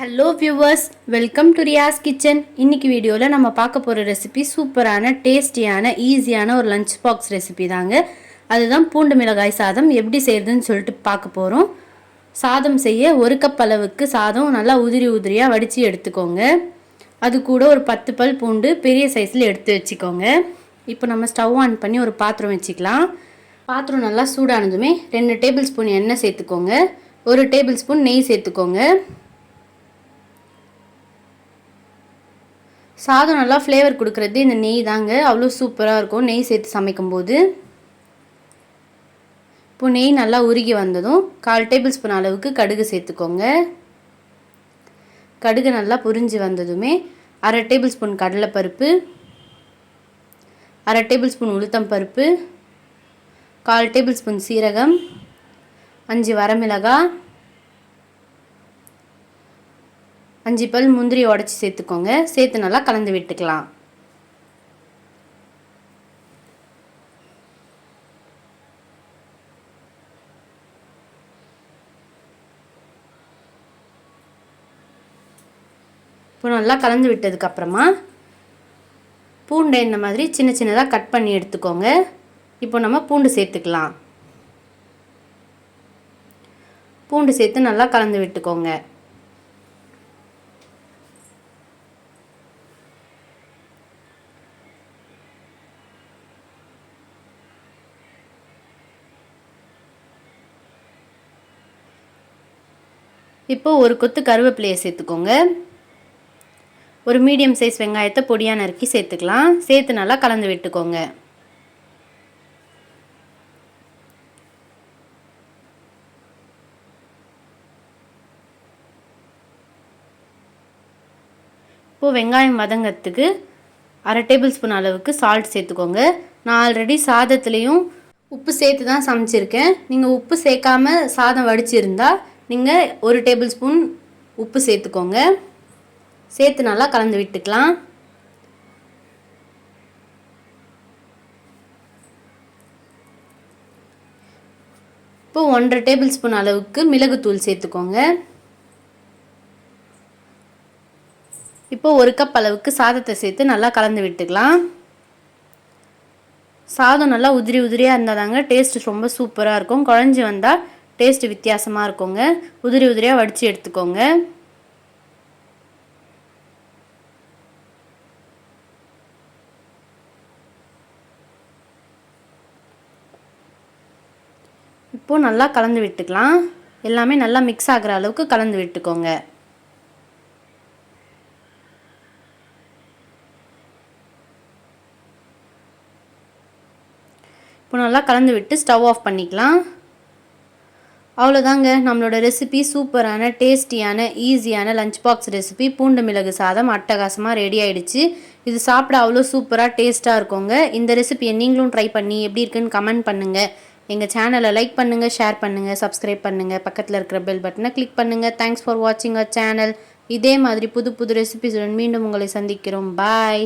Hello viewers welcome to Riyas kitchen இன்னைக்கு வீடியோவில் நம்ம பார்க்க போகிற ரெசிபி சூப்பரான டேஸ்டியான ஈஸியான ஒரு லஞ்ச் பாக்ஸ் ரெசிபி தாங்க. அதுதான் பூண்டு மிளகாய் சாதம் எப்படி செய்யறதுன்னு சொல்லிட்டு பார்க்க போகிறோம் சாதம் செய்ய ஒரு கப் அளவுக்கு சாதம் நல்லா உதிரி உதிரியாக வடித்து எடுத்துக்கோங்க. அது கூட ஒரு பத்து பல் பூண்டு பெரிய சைஸில் எடுத்து வச்சுக்கோங்க. இப்போ நம்ம ஸ்டவ் ஆன் பண்ணி ஒரு பாத்திரம் வச்சுக்கலாம். பாத்திரம் நல்லா சூடானதுமே ரெண்டு டேபிள் ஸ்பூன் எண்ணெய் சேர்த்துக்கோங்க. ஒரு டேபிள் ஸ்பூன் நெய் சேர்த்துக்கோங்க. சாதம் நல்லா ஃப்ளேவர் கொடுக்குறது இந்த நெய் தாங்க. அவ்வளோ சூப்பராக இருக்கும். நெய் சேர்த்து சமைக்கும்போது. இப்போ நெய் நல்லா உருகி வந்ததும் கால் டேபிள் ஸ்பூன் அளவுக்கு கடுகு சேர்த்துக்கோங்க. கடுகு நல்லா புரிஞ்சு வந்ததுமே அரை டேபிள் ஸ்பூன் கடலைப்பருப்பு அரை டேபிள் ஸ்பூன் உளுத்தம் பருப்பு கால் டேபிள் ஸ்பூன் சீரகம் அஞ்சு வரமிளகாய் அஞ்சு பல் முந்திரி உடச்சி சேர்த்துக்கோங்க. சேர்த்து நல்லா கலந்து விட்டுக்கலாம். இப்போ நல்லா கலந்து விட்டதுக்கப்புறமா பூண்டை இந்த மாதிரி சின்ன சின்னதாக கட் பண்ணி எடுத்துக்கோங்க. இப்போ நம்ம பூண்டு சேர்த்துக்கலாம். பூண்டு சேர்த்து நல்லா கலந்து விட்டுக்கோங்க. இப்போது ஒரு கொத்து கருவேப்பிலையை சேர்த்துக்கோங்க. ஒரு மீடியம் சைஸ் வெங்காயத்தை பொடியாக நறுக்கி சேர்த்துக்கலாம். சேர்த்து நல்லா கலந்து விட்டுக்கோங்க. இப்போது வெங்காயம் வதங்கிறதுக்கு அரை டேபிள் ஸ்பூன் அளவுக்கு சால்ட் சேர்த்துக்கோங்க. நான் ஆல்ரெடி சாதத்துலேயும் உப்பு சேர்த்து தான் சமைச்சிருக்கேன். நீங்கள் உப்பு சேர்க்காம சாதம் வடிச்சிருந்தா நீங்கள் ஒரு டேபிள் ஸ்பூன் உப்பு சேர்த்துக்கோங்க. சேர்த்து நல்லா கலந்து விட்டுக்கலாம். இப்போ ஒன்றரை டேபிள் ஸ்பூன் அளவுக்கு மிளகுத்தூள் சேர்த்துக்கோங்க. இப்போ ஒரு கப் அளவுக்கு சாதத்தை சேர்த்து நல்லா கலந்து விட்டுக்கலாம். சாதம் நல்லா உதிரி உதிரியாக இருந்தால் தாங்க டேஸ்ட் ரொம்ப சூப்பராக இருக்கும். குழஞ்சி வந்தால் டேஸ்ட்டு வித்தியாசமாக இருக்குங்க. உதிரி உதிரியாக வடித்து எடுத்துக்கோங்க. இப்போது நல்லா கலந்து விட்டுக்கலாம். எல்லாமே நல்லா மிக்ஸ் ஆகிற அளவுக்கு கலந்து விட்டுக்கோங்க. இப்போ நல்லா கலந்து விட்டு ஸ்டவ் ஆஃப் பண்ணிக்கலாம். அவ்வளோதாங்க நம்மளோட ரெசிபி சூப்பரான டேஸ்டியான ஈஸியான லஞ்ச் பாக்ஸ் ரெசிபி பூண்டு மிளகு சாதம் அட்டகாசமாக ரெடி ஆகிடுச்சு இது சாப்பிட அவ்வளோ சூப்பராக டேஸ்ட்டாக இருக்குங்க. இந்த ரெசிபியை நீங்களும் ட்ரை பண்ணி எப்படி இருக்குன்னு கமெண்ட் பண்ணுங்கள் எங்கள் சேனலை லைக் பண்ணுங்கள் ஷேர் பண்ணுங்கள் சப்ஸ்கிரைப் பண்ணுங்கள் பக்கத்தில் இருக்கிற பெல் பட்டனை கிளிக் பண்ணுங்கள் தேங்க்ஸ் ஃபார் வாட்சிங் அ சேனல் இதே மாதிரி புது புது ரெசிபிஸுடன் மீண்டும் உங்களை சந்திக்கிறோம். பாய்